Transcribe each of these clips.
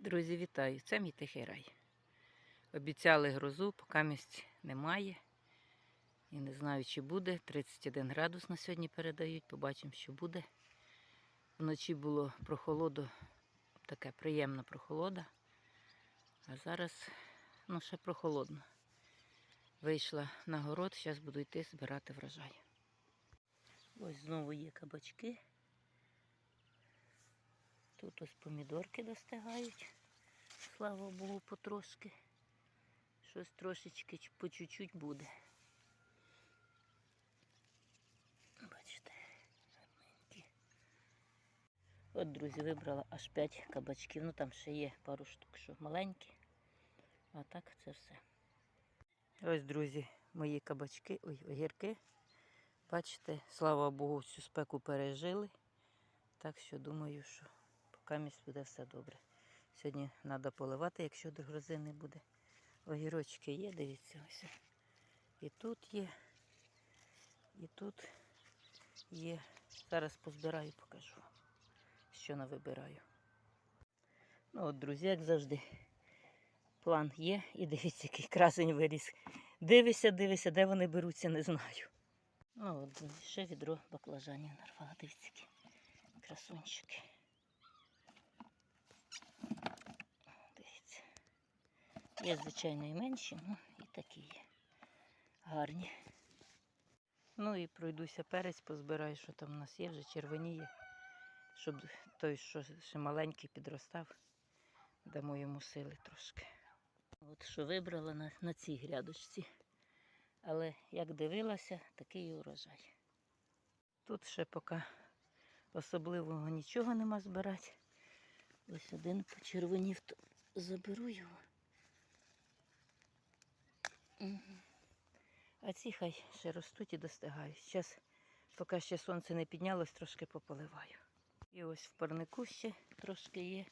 Друзі, вітаю! Це мій тихий рай. Обіцяли грозу, поки місць немає. І не знаю, чи буде. 31 градус на сьогодні передають. Побачимо, що буде. Вночі було прохолодо, таке приємна прохолода. А зараз ну, ще прохолодно. Вийшла на город, зараз буду йти збирати врожай. Ось знову є кабачки. Тут ось помідорки достигають. Слава Богу, потрошки. Щось трошечки по чуть-чуть буде. Бачите, гарненькі. От, друзі, вибрала аж 5 кабачків. Ну там ще є пару штук, що маленькі. А так це все. Ось, друзі, мої кабачки, ой, огірки. Бачите, слава Богу, цю спеку пережили. Так що думаю, що поки місць буде все добре. Сьогодні треба поливати, якщо до грози не буде. Огірочки є, дивіться, ось. І тут є, і тут є. Зараз позбираю, покажу, що навибираю. Ну от, друзі, як завжди, план є. І дивіться, який красень виріс. Дивися, дивися, де вони беруться, не знаю. Ну, от, ще відро баклажанів нарвала. Дивіться, які красунчики. Дивіться. Є, звичайно, і менші, ну і такі є. Гарні. Ну і пройдуся перець, позбираю, що там у нас є, вже червоніє. Щоб той, що ще маленький підростав, дамо йому сили трошки. От що вибрала на, на цій грядочці. Але як дивилася, такий і урожай. Тут ще поки особливого нічого нема збирати. Ось один почервонів, то заберу його. А ці хай ще ростуть і достигають. Зараз, поки ще сонце не піднялось, трошки пополиваю. І ось в парнику ще трошки є.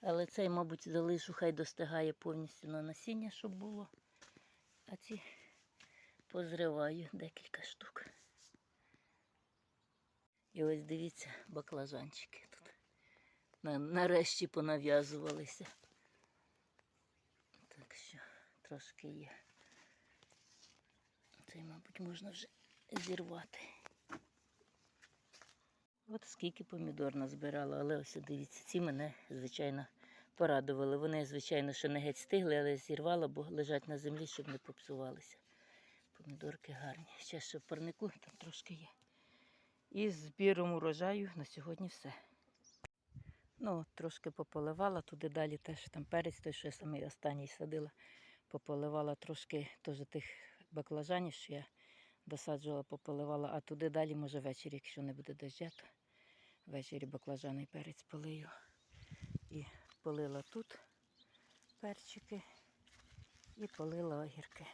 Але цей, мабуть, залишу, хай достигає повністю на насіння, щоб було. А ці позриваю декілька штук. І ось дивіться, баклажанчики тут. Нарешті понав'язувалися. Так що трошки є. Цей, мабуть, можна вже зірвати. От скільки помідор назбирала, але ось дивіться, ці мене, звичайно, порадували. Вони, звичайно, ще не геть стигли, але зірвала, бо лежать на землі, щоб не попсувалися. Помідорки гарні. Ще ще в парнику там трошки є. І з збіром урожаю на сьогодні все. Ну, трошки пополивала, туди далі теж там перець, той, що я самий останній садила, пополивала трошки теж тих баклажанів, що я досаджувала, пополивала, а туди далі, може, ввечері, якщо не буде дождя, то ввечері баклажаний перець полию. І полила тут перчики і полила огірки.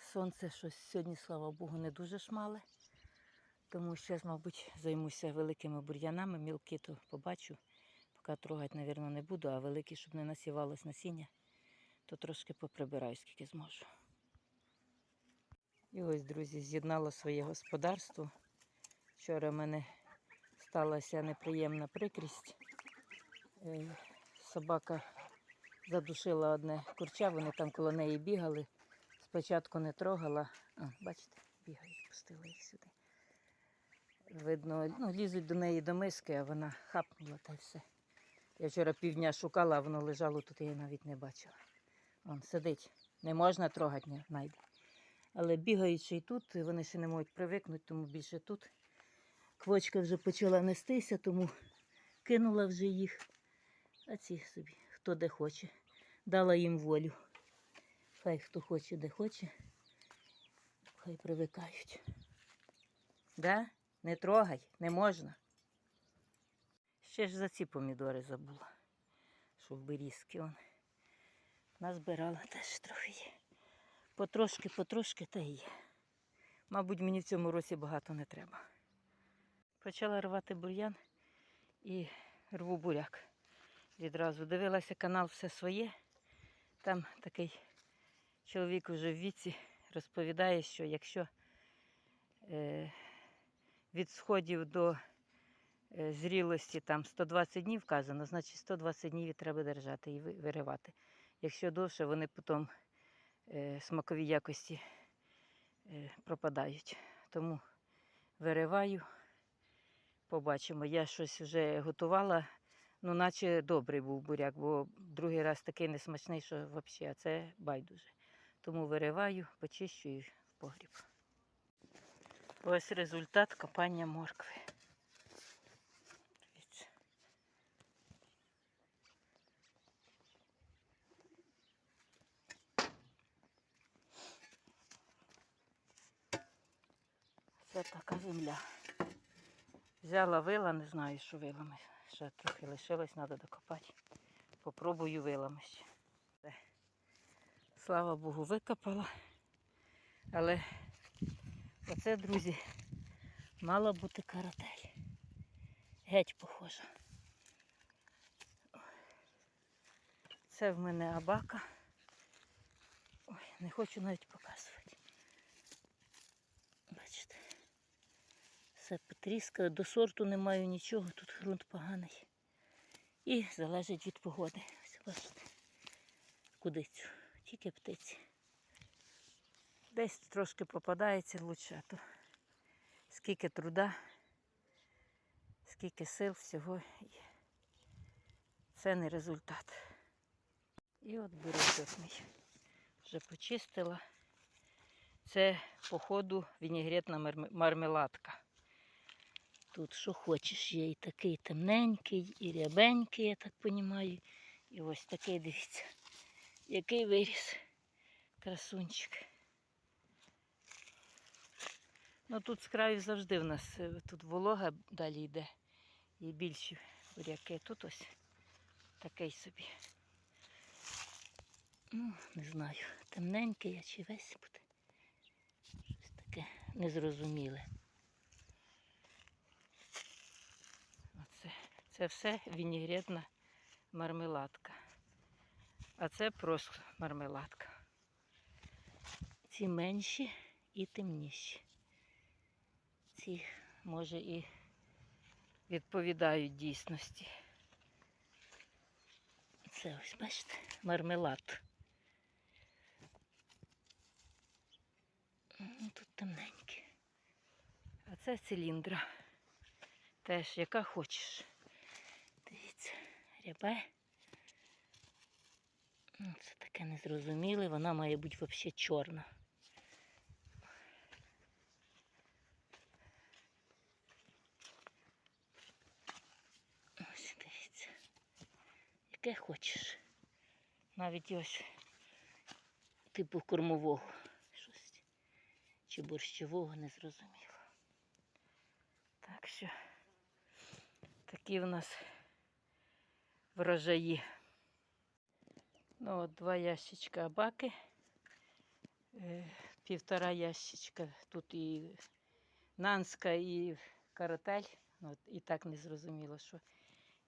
Сонце щось сьогодні, слава Богу, не дуже шмале. Тому зараз, мабуть, займуся великими бур'янами. Мілкі то побачу. Поки трогати, мабуть, не буду, а великі, щоб не насівалось насіння, то трошки поприбираю, скільки зможу. І ось, друзі, з'єднала своє господарство. Вчора в мене сталася неприємна прикрість. Е, Собака задушила одне курча, вони там коло неї бігали. Спочатку не трогала. А, бачите, бігають, пустила їх сюди. Видно, ну, лізуть до неї до миски, а вона хапнула та й все. Я вчора півдня шукала, а воно лежало тут, я навіть не бачила. Вон сидить. Не можна трогати, не знайде. Але бігаючи і тут, вони ще не можуть привикнути, тому більше тут. Квочка вже почала нестися, тому кинула вже їх. А ці собі, хто де хоче. Дала їм волю. Хай хто хоче, де хоче, хай привикають. Да? Не трогай, не можна. Ще ж за ці помідори забула, що в берізки он. Назбирала теж трохи є. Потрошки, потрошки та є. Мабуть, мені в цьому році багато не треба. Почала рвати бур'ян і рву буряк. Відразу дивилася канал все своє. Там такий чоловік уже в віці розповідає, що якщо е, від сходів до е, зрілості там 120 днів вказано, значить 120 днів і треба держати і виривати. Якщо довше, вони потім е, смакові якості е, пропадають. Тому вириваю, побачимо. Я щось вже готувала, ну наче добрий був буряк, бо другий раз такий несмачний, що взагалі, а це байдуже. Тому вириваю, почищую в погріб. Ось результат копання моркви. Це така земля. Взяла вила, не знаю, що вилами. Ще трохи лишилось, треба докопати. Попробую вилами ще. Слава Богу, викопала. Але оце, друзі, мала бути каратель. Геть похожа. Це в мене абака. Ой, не хочу навіть показувати. Бачите. Все потріскає, до сорту не маю нічого, тут ґрунт поганий. І залежить від погоди. Ось бачите. Кудицю. Тільки птиці. Десь трошки попадається лучше, то скільки труда, скільки сил всього. Це не результат. І от бурячок мій. Вже почистила. Це, походу, вінігретна марме- мармеладка. Тут що хочеш, є і такий темненький, і рябенький, я так розумію. І ось такий, дивіться, який виріс. Красунчик. Ну тут з краю завжди в нас е, тут волога далі йде. І більші буряки. Тут ось такий собі. Ну, не знаю, темненький, а чи весь буде. Щось таке незрозуміле. Оце. Це все вінігретна мармеладка. А це просто мармеладка. Ці менші і темніші. Ці, може, і відповідають дійсності. Це ось, бачите, мармелад. Ну, Тут темненьке. А це циліндра. Теж яка хочеш. Рябе. Ну, Це таке незрозуміле, вона має бути взагалі чорна. Ось дивіться. Яке хочеш. Навіть ось типу кормового. Щось. Чи борщового не зрозуміло. Так що такі в нас врожаї. Ну, от два ящичка абаки, е, півтора ящичка. Тут і нанська, і каратель. Ну, От, і так не зрозуміло, що.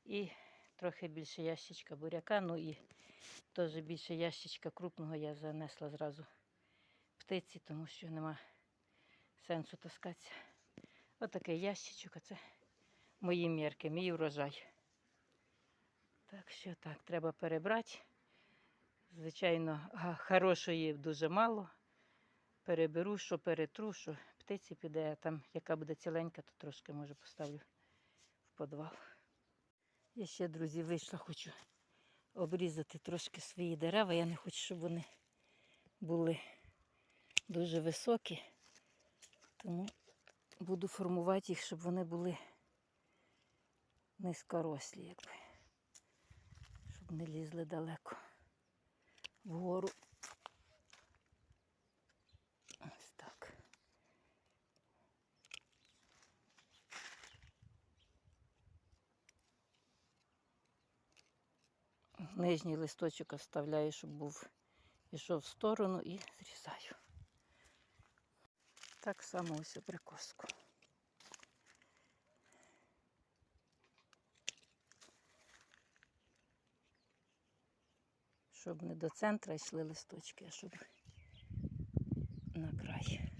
І трохи більше ящичка буряка, ну і теж більше ящичка крупного я занесла зразу птиці, тому що нема сенсу таскатися. Отакий ящичок, оце мої мірки, мій урожай. Так що так, треба перебрати. Звичайно, хорошої дуже мало. Переберу, що перетру, що птиці піде, а там, яка буде ціленька, то трошки може поставлю в підвал. Я ще, друзі, вийшла, хочу обрізати трошки свої дерева. Я не хочу, щоб вони були дуже високі. Тому буду формувати їх, щоб вони були низькорослі, якби. Не лізли далеко вгору. Ось так. Нижній листочок оставляю, щоб був ішов в сторону і зрізаю. Так само ось абрикоску. щоб не до центра йшли листочки, а щоб на край.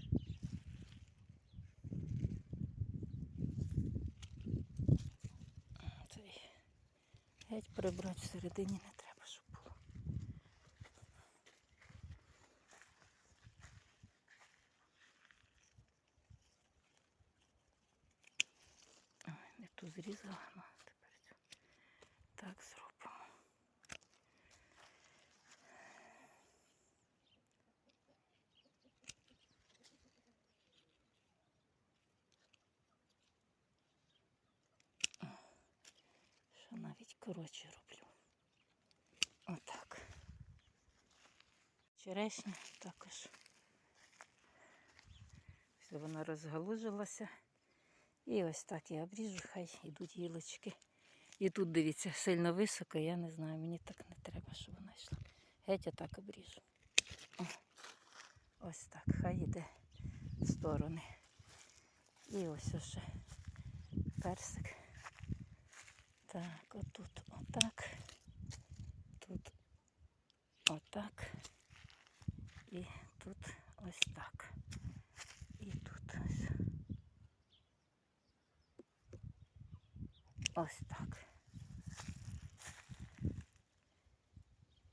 Геть прибрати всередині не треба. Що навіть коротше роблю. Отак. Черешня також. Все, вона розгалужилася. І ось так я обріжу, хай йдуть гілочки. І тут, дивіться, сильно високо, я не знаю, мені так не треба, щоб вона йшла. Геть отак обріжу. О, Ось так, хай йде в сторони. І ось ще персик. Так, отут отак. Тут отак. І тут ось так. І тут ось. Ось так.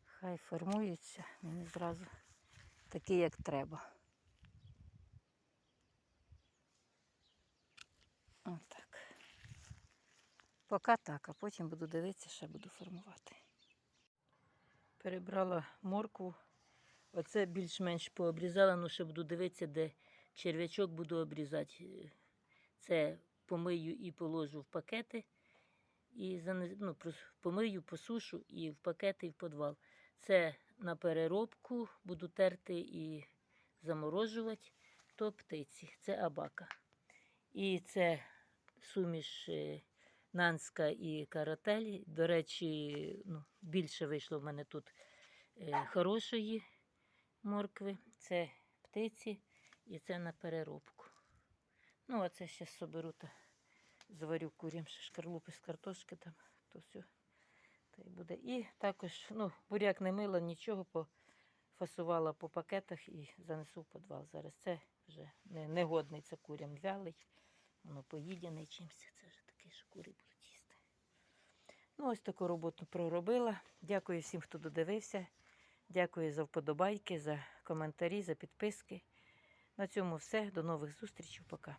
Хай формуються, мені зразу такі, як треба. Отак. Поки так, а потім буду дивитися, ще буду формувати. Перебрала моркву. Оце більш-менш пообрізала, ну ще буду дивитися, де черв'ячок буду обрізати. Це помию і положу в пакети. І ну, помию, посушу і в пакети, і в підвал. Це на переробку буду терти і заморожувати. То птиці, це абака. І це суміш е, нанська і карателі. До речі, ну, більше вийшло в мене тут е, хорошої моркви. Це птиці і це на переробку. Ну, а це ще соберу та зварю курям ще шкарлупи з картошки там, то все. Та й буде. І також, ну, буряк не мила, нічого, пофасувала по пакетах і занесу в підвал. Зараз це вже не, негодний, це курям вялий. Воно поїдений чимось. Це вже такий, що курі будуть їсти. Ну, ось таку роботу проробила. Дякую всім, хто додивився. Дякую за вподобайки, за коментарі, за підписки. На цьому все. До нових зустрічей. Пока.